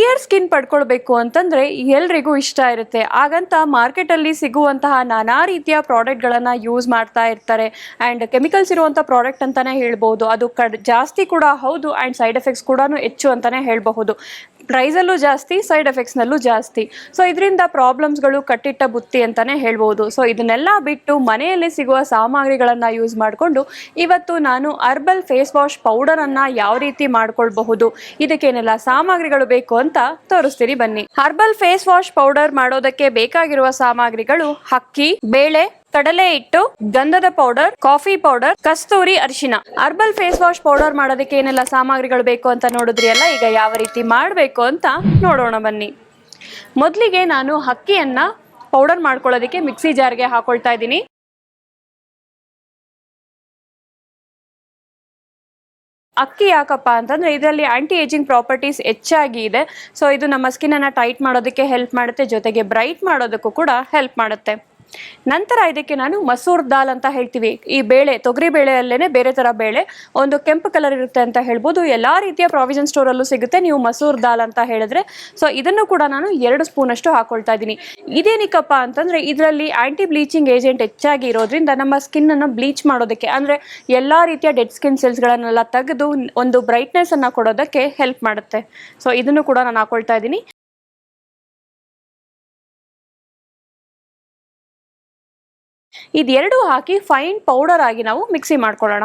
Clear skin ಪಡ್ಕೊಳ್ಬೇಕು ಅಂತಂದ್ರೆ ಎಲ್ರಿಗೂ ಇಷ್ಟ ಇರುತ್ತೆ. ಹಾಗಂತ ಮಾರ್ಕೆಟಲ್ಲಿ ಸಿಗುವಂತಹ ನಾನಾ ರೀತಿಯ ಪ್ರಾಡಕ್ಟ್ಗಳನ್ನು ಯೂಸ್ ಮಾಡ್ತಾ ಇರ್ತಾರೆ. ಆ್ಯಂಡ್ ಕೆಮಿಕಲ್ಸ್ ಇರುವಂಥ ಪ್ರಾಡಕ್ಟ್ ಅಂತಾನೆ ಹೇಳ್ಬೋದು. ಅದು ಕಡ್, ಜಾಸ್ತಿ ಕೂಡ ಹೌದು ಆ್ಯಂಡ್ ಸೈಡ್ ಎಫೆಕ್ಟ್ಸ್ ಕೂಡ ಹೆಚ್ಚು ಅಂತಾನೆ ಹೇಳಬಹುದು. ಪ್ರೈಸಲ್ಲೂ ಜಾಸ್ತಿ ಸೈಡ್ ಎಫೆಕ್ಟ್ಸ್ನಲ್ಲೂ ಜಾಸ್ತಿ. ಸೊ ಇದರಿಂದ ಪ್ರಾಬ್ಲಮ್ಸ್ಗಳು ಕಟ್ಟಿಟ್ಟ ಬುತ್ತಿ ಅಂತಾನೆ ಹೇಳ್ಬೋದು. ಸೊ ಇದನ್ನೆಲ್ಲ ಬಿಟ್ಟು ಮನೆಯಲ್ಲಿ ಸಿಗುವ ಸಾಮಗ್ರಿಗಳನ್ನು ಯೂಸ್ ಮಾಡಿಕೊಂಡು ಇವತ್ತು ನಾನು ಅರ್ಬಲ್ ಫೇಸ್ ವಾಶ್ ಪೌಡರನ್ನು ಯಾವ ರೀತಿ ಮಾಡ್ಕೊಳ್ಬಹುದು, ಇದಕ್ಕೇನೆಲ್ಲ ಸಾಮಗ್ರಿಗಳು ಬೇಕು ತೋರಿಸ್ತೀನಿ ಬನ್ನಿ. ಹರ್ಬಲ್ ಫೇಸ್ ವಾಶ್ ಪೌಡರ್ ಮಾಡೋದಕ್ಕೆ ಬೇಕಾಗಿರುವ ಸಾಮಗ್ರಿಗಳು ಹಕ್ಕಿ ಬೇಳೆ, ಕಡಲೆ ಇಟ್ಟು ಗಂಧದ ಪೌಡರ್ ಕಾಫಿ ಪೌಡರ್ ಕಸ್ತೂರಿ ಅರಿಶಿನ. ಹರ್ಬಲ್ ಫೇಸ್ ವಾಶ್ ಪೌಡರ್ ಮಾಡೋದಕ್ಕೆ ಏನೆಲ್ಲ ಸಾಮಗ್ರಿಗಳು ಬೇಕು ಅಂತ ನೋಡಿದ್ರಿ ಅಲ್ಲ? ಈಗ ಯಾವ ರೀತಿ ಮಾಡಬೇಕು ಅಂತ ನೋಡೋಣ ಬನ್ನಿ. ಮೊದಲಿಗೆ ನಾನು ಹಕ್ಕಿಯನ್ನ ಪೌಡರ್ ಮಾಡ್ಕೊಳ್ಳೋದಕ್ಕೆ ಮಿಕ್ಸಿ ಜಾರ್ಗೆ ಹಾಕೊಳ್ತಾ ಇದ್ದೀನಿ. ಅಕ್ಕಿ ಯಾಕಪ್ಪ ಅಂತಂದ್ರೆ ಇದರಲ್ಲಿ ಆಂಟಿ ಏಜಿಂಗ್ ಪ್ರಾಪರ್ಟೀಸ್ ಹೆಚ್ಚಾಗಿ ಇದೆ. ಸೊ ಇದು ನಮ್ಮ ಸ್ಕಿನ್ ಅನ್ನ ಟೈಟ್ ಮಾಡೋದಕ್ಕೆ ಹೆಲ್ಪ್ ಮಾಡುತ್ತೆ. ಜೊತೆಗೆ ಬ್ರೈಟ್ ಮಾಡೋದಕ್ಕೂ ಕೂಡ ಹೆಲ್ಪ್ ಮಾಡುತ್ತೆ. ನಂತರ ಇದಕ್ಕೆ ನಾನು ಮಸೂರ್ ದಾಲ್ ಅಂತ ಹೇಳ್ತೀವಿ. ಈ ಬೇಳೆ, ತೊಗರಿ ಬೇಳೆಯಲ್ಲೇನೆ ಬೇರೆ ತರ ಬೇಳೆ, ಒಂದು ಕೆಂಪು ಕಲರ್ ಇರುತ್ತೆ ಅಂತ ಹೇಳ್ಬೋದು. ಎಲ್ಲ ರೀತಿಯ ಪ್ರಾವಿಷನ್ ಸ್ಟೋರಲ್ಲೂ ಸಿಗುತ್ತೆ. ನೀವು ಮಸೂರ್ ದಾಲ್ ಅಂತ ಹೇಳಿದ್ರೆ. ಸೊ ಇದನ್ನು ಕೂಡ ನಾನು ಎರಡು ಸ್ಪೂನ್ ಅಷ್ಟು ಹಾಕೊಳ್ತಾ ಇದ್ದೀನಿ. ಇದೇನಿಕಪ್ಪ ಅಂತಂದ್ರೆ, ಇದರಲ್ಲಿ ಆಂಟಿ ಬ್ಲೀಚಿಂಗ್ ಏಜೆಂಟ್ ಹೆಚ್ಚಾಗಿ ಇರೋದ್ರಿಂದ ನಮ್ಮ ಸ್ಕಿನ್ ಅನ್ನು ಬ್ಲೀಚ್ ಮಾಡೋದಕ್ಕೆ, ಅಂದ್ರೆ ಎಲ್ಲಾ ರೀತಿಯ ಡೆಡ್ ಸ್ಕಿನ್ ಸೆಲ್ಸ್ಗಳನ್ನೆಲ್ಲ ತೆಗೆದು ಒಂದು ಬ್ರೈಟ್ನೆಸ್ ಅನ್ನ ಕೊಡೋದಕ್ಕೆ ಹೆಲ್ಪ್ ಮಾಡುತ್ತೆ. ಸೊ ಇದನ್ನು ಕೂಡ ನಾನು ಹಾಕೊಳ್ತಾ ಇದ್ದೀನಿ. ಇದೆರಡು ಹಾಕಿ ಫೈನ್ ಪೌಡರ್ ಆಗಿ ನಾವು ಮಿಕ್ಸಿ ಮಾಡ್ಕೊಳ್ಳೋಣ.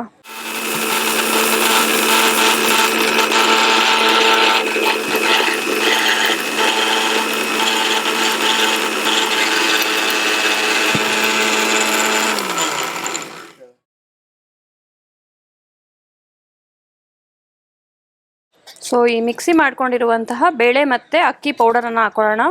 ಸೊ ಈ ಮಿಕ್ಸಿ ಮಾಡ್ಕೊಂಡಿರುವಂತಹ ಬೇಳೆ ಮತ್ತೆ ಅಕ್ಕಿ ಪೌಡರನ್ನು ಹಾಕೊಳ್ಳೋಣ.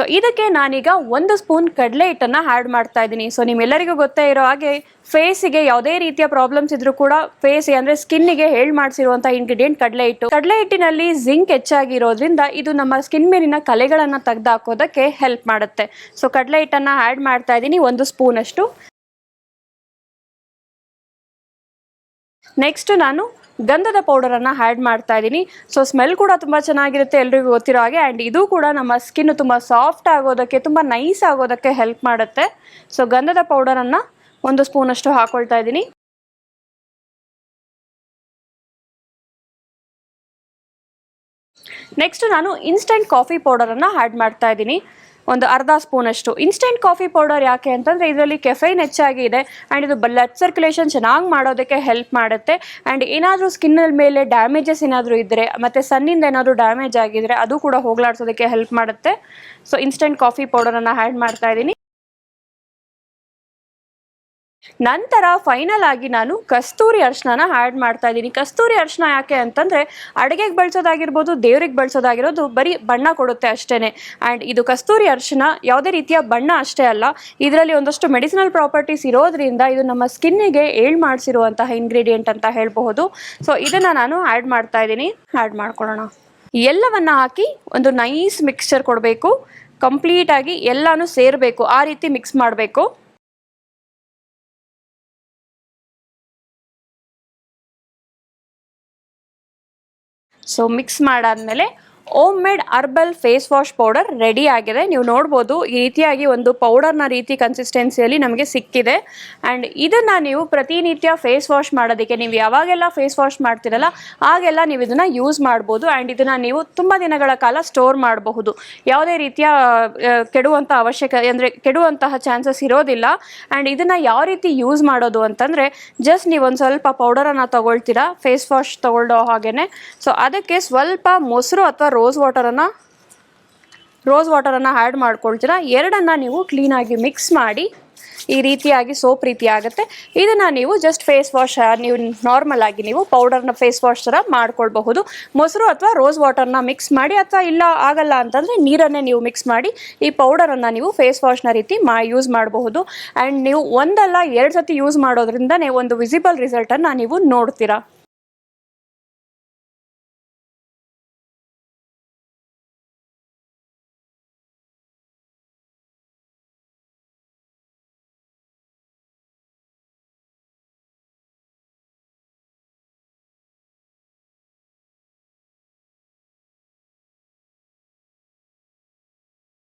ಸೊ ಇದಕ್ಕೆ ನಾನೀಗ ಒಂದು ಸ್ಪೂನ್ ಕಡಲೆ ಹಿಟ್ಟನ್ನು ಆ್ಯಡ್ ಮಾಡ್ತಾ ಇದ್ದೀನಿ. ಸೊ ನಿಮ್ಮೆಲ್ಲರಿಗೂ ಗೊತ್ತೇ ಇರೋ ಹಾಗೆ ಫೇಸಿಗೆ ಯಾವುದೇ ರೀತಿಯ ಪ್ರಾಬ್ಲಮ್ಸ್ ಇದ್ರೂ ಕೂಡ ಫೇಸ್ ಅಂದರೆ ಸ್ಕಿನ್ನಿಗೆ ಹೇಳಿ ಮಾಡಿಸಿರುವಂಥ ಇಂಗ್ರೀಡಿಯೆಂಟ್ ಕಡಲೆ ಹಿಟ್ಟು. ಕಡಲೆ ಹಿಟ್ಟಿನಲ್ಲಿ ಜಿಂಕ್ ಹೆಚ್ಚಾಗಿರೋದ್ರಿಂದ ಇದು ನಮ್ಮ ಸ್ಕಿನ್ ಮೇಲಿನ ಕಲೆಗಳನ್ನು ತೆಗೆದುಹಾಕೋದಕ್ಕೆ ಹೆಲ್ಪ್ ಮಾಡುತ್ತೆ. ಸೊ ಕಡಲೆ ಹಿಟ್ಟನ್ನು ಆ್ಯಡ್ ಮಾಡ್ತಾ ಇದ್ದೀನಿ. ಒಂದು ಸ್ಪೂನ್ ಅಷ್ಟು ನೆಕ್ಸ್ಟ್ ನಾನು ಗಂಧದ ಪೌಡರನ್ನು ಆ್ಯಡ್ ಮಾಡ್ತಾ ಇದ್ದೀನಿ. ಸೊ ಸ್ಮೆಲ್ ಕೂಡ ತುಂಬ ಚೆನ್ನಾಗಿರುತ್ತೆ ಎಲ್ರಿಗೂ ಗೊತ್ತಿರೋ ಹಾಗೆ. ಆ್ಯಂಡ್ ಇದು ಕೂಡ ನಮ್ಮ ಸ್ಕಿನ್ ತುಂಬ ಸಾಫ್ಟ್ ಆಗೋದಕ್ಕೆ, ತುಂಬ ನೈಸ್ ಆಗೋದಕ್ಕೆ ಹೆಲ್ಪ್ ಮಾಡುತ್ತೆ. ಸೊ ಗಂಧದ ಪೌಡರನ್ನು ಒಂದು ಸ್ಪೂನಷ್ಟು ಹಾಕೊಳ್ತಾ ಇದ್ದೀನಿ. ನೆಕ್ಸ್ಟ್ ನಾನು ಇನ್ಸ್ಟೆಂಟ್ ಕಾಫಿ ಪೌಡರನ್ನು ಆ್ಯಡ್ ಮಾಡ್ತಾ ಇದ್ದೀನಿ. ಒಂದು ಅರ್ಧ ಸ್ಪೂನಷ್ಟು ಇನ್ಸ್ಟೆಂಟ್ ಕಾಫಿ ಪೌಡರ್ ಯಾಕೆ ಅಂತಂದರೆ ಇದರಲ್ಲಿ ಕೆಫೈನ್ ಹೆಚ್ಚಾಗಿ ಇದೆ ಆ್ಯಂಡ್ ಇದು ಬ್ಲಡ್ ಸರ್ಕ್ಯುಲೇಷನ್ ಚೆನ್ನಾಗಿ ಮಾಡೋದಕ್ಕೆ ಹೆಲ್ಪ್ ಮಾಡುತ್ತೆ. ಆ್ಯಂಡ್ ಏನಾದರೂ ಸ್ಕಿನ್ ಮೇಲೆ ಡ್ಯಾಮೇಜಸ್ ಏನಾದರೂ ಇದ್ದರೆ ಮತ್ತು ಸನ್ನಿಂದ ಏನಾದರೂ ಡ್ಯಾಮೇಜ್ ಆಗಿದ್ರೆ ಅದು ಕೂಡ ಹೋಗ್ಲಾಡ್ಸೋದಕ್ಕೆ ಹೆಲ್ಪ್ ಮಾಡುತ್ತೆ. ಸೊ ಇನ್ಸ್ಟೆಂಟ್ ಕಾಫಿ ಪೌಡರನ್ನು ಆ್ಯಡ್ ಮಾಡ್ತಾ ಇದ್ದೀನಿ. ನಂತರ ಫೈನಲ್ ಆಗಿ ನಾನು ಕಸ್ತೂರಿ ಅರ್ಶನ ಆ್ಯಡ್ ಮಾಡ್ತಾ ಇದ್ದೀನಿ. ಕಸ್ತೂರಿ ಅರ್ಶನ ಯಾಕೆ ಅಂತಂದರೆ ಅಡುಗೆಗೆ ಬಳಸೋದಾಗಿರ್ಬೋದು, ದೇವ್ರಿಗೆ ಬಳಸೋದಾಗಿರೋದು ಬರೀ ಬಣ್ಣ ಕೊಡುತ್ತೆ ಅಷ್ಟೇ ಆ್ಯಂಡ್ ಇದು ಕಸ್ತೂರಿ ಅರ್ಶನ ಯಾವುದೇ ರೀತಿಯ ಬಣ್ಣ ಅಷ್ಟೇ ಅಲ್ಲ, ಇದರಲ್ಲಿ ಒಂದಷ್ಟು ಮೆಡಿಸಿನಲ್ ಪ್ರಾಪರ್ಟೀಸ್ ಇರೋದ್ರಿಂದ ಇದು ನಮ್ಮ ಸ್ಕಿನ್ನಿಗೆ ಏಳ್ ಮಾಡಿಸಿರುವಂತಹ ಇಂಗ್ರೀಡಿಯೆಂಟ್ ಅಂತ ಹೇಳಬಹುದು. ಸೊ ಇದನ್ನು ನಾನು ಆ್ಯಡ್ ಮಾಡ್ತಾ ಇದ್ದೀನಿ. ಆ್ಯಡ್ ಮಾಡ್ಕೊಳ್ಳೋಣ. ಎಲ್ಲವನ್ನು ಹಾಕಿ ಒಂದು ನೈಸ್ ಮಿಕ್ಸ್ಚರ್ ಕೊಡಬೇಕು. ಕಂಪ್ಲೀಟಾಗಿ ಎಲ್ಲನೂ ಸೇರಬೇಕು. ಆ ರೀತಿ ಮಿಕ್ಸ್ ಮಾಡಬೇಕು. ಸೊ ಮಿಕ್ಸ್ ಮಾಡಾದ್ಮೇಲೆ home made herbal face wash powder ready ಆಗಿದೆ. ನೀವು ನೋಡ್ಬೋದು, ಈ ರೀತಿಯಾಗಿ ಒಂದು ಪೌಡರ್ನ ರೀತಿ ಕನ್ಸಿಸ್ಟೆನ್ಸಿಯಲ್ಲಿ ನಮಗೆ ಸಿಕ್ಕಿದೆ. ಆ್ಯಂಡ್ ಇದನ್ನು ನೀವು ಪ್ರತಿನಿತ್ಯ ಫೇಸ್ ವಾಶ್ ಮಾಡೋದಕ್ಕೆ, ನೀವು ಯಾವಾಗೆಲ್ಲ ಫೇಸ್ ವಾಶ್ ಮಾಡ್ತೀರಲ್ಲ ಆಗೆಲ್ಲ ನೀವು ಇದನ್ನು ಯೂಸ್ ಮಾಡ್ಬೋದು. ಆ್ಯಂಡ್ ಇದನ್ನು ನೀವು ತುಂಬ ದಿನಗಳ ಕಾಲ ಸ್ಟೋರ್ ಮಾಡಬಹುದು. ಯಾವುದೇ ರೀತಿಯ ಕೆಡುವಂಥ ಅವಶ್ಯಕ, ಅಂದರೆ ಕೆಡುವಂತಹ ಚಾನ್ಸಸ್ ಇರೋದಿಲ್ಲ. ಆ್ಯಂಡ್ ಇದನ್ನು ಯಾವ ರೀತಿ ಯೂಸ್ ಮಾಡೋದು ಅಂತಂದರೆ ಜಸ್ಟ್ ನೀವು ಒಂದು ಸ್ವಲ್ಪ ಪೌಡರನ್ನು ತಗೊಳ್ತೀರಾ ಫೇಸ್ ವಾಶ್ ತಗೊಳ್ಳೋ ಹಾಗೇ ಸೊ ಅದಕ್ಕೆ ಸ್ವಲ್ಪ ಮೊಸರು ಅಥವಾ ರೋಸ್ ವಾಟರನ್ನು ರೋಸ್ ವಾಟರನ್ನು ಆ್ಯಡ್ ಮಾಡ್ಕೊಳ್ತೀರಾ? ಎರಡನ್ನು ನೀವು ಕ್ಲೀನಾಗಿ ಮಿಕ್ಸ್ ಮಾಡಿ, ಈ ರೀತಿಯಾಗಿ ಸೋಪ್ ರೀತಿ ಆಗುತ್ತೆ. ಇದನ್ನು ನೀವು ಜಸ್ಟ್ ಫೇಸ್ ವಾಶ್ ನೀವು ನಾರ್ಮಲ್ ಆಗಿ ನೀವು ಪೌಡರ್ನ ಫೇಸ್ ವಾಶ್ ಥರ ಮಾಡ್ಕೊಳ್ಬಹುದು. ಮೊಸರು ಅಥವಾ ರೋಸ್ ವಾಟರ್ನ ಮಿಕ್ಸ್ ಮಾಡಿ, ಅಥವಾ ಇಲ್ಲ ಆಗಲ್ಲ ಅಂತಂದರೆ ನೀರನ್ನೇ ನೀವು ಮಿಕ್ಸ್ ಮಾಡಿ, ಈ ಪೌಡರನ್ನು ನೀವು ಫೇಸ್ ವಾಶ್ನ ರೀತಿ ಮಾ ಯೂಸ್ ಮಾಡಬಹುದು. ಆ್ಯಂಡ್ ನೀವು ಒಂದಲ್ಲ, ಎರಡು ಸತಿ ಯೂಸ್ ಮಾಡೋದ್ರಿಂದನೇ ಒಂದು ವಿಸಿಬಲ್ ರಿಸಲ್ಟನ್ನು ನೀವು ನೋಡ್ತೀರಾ.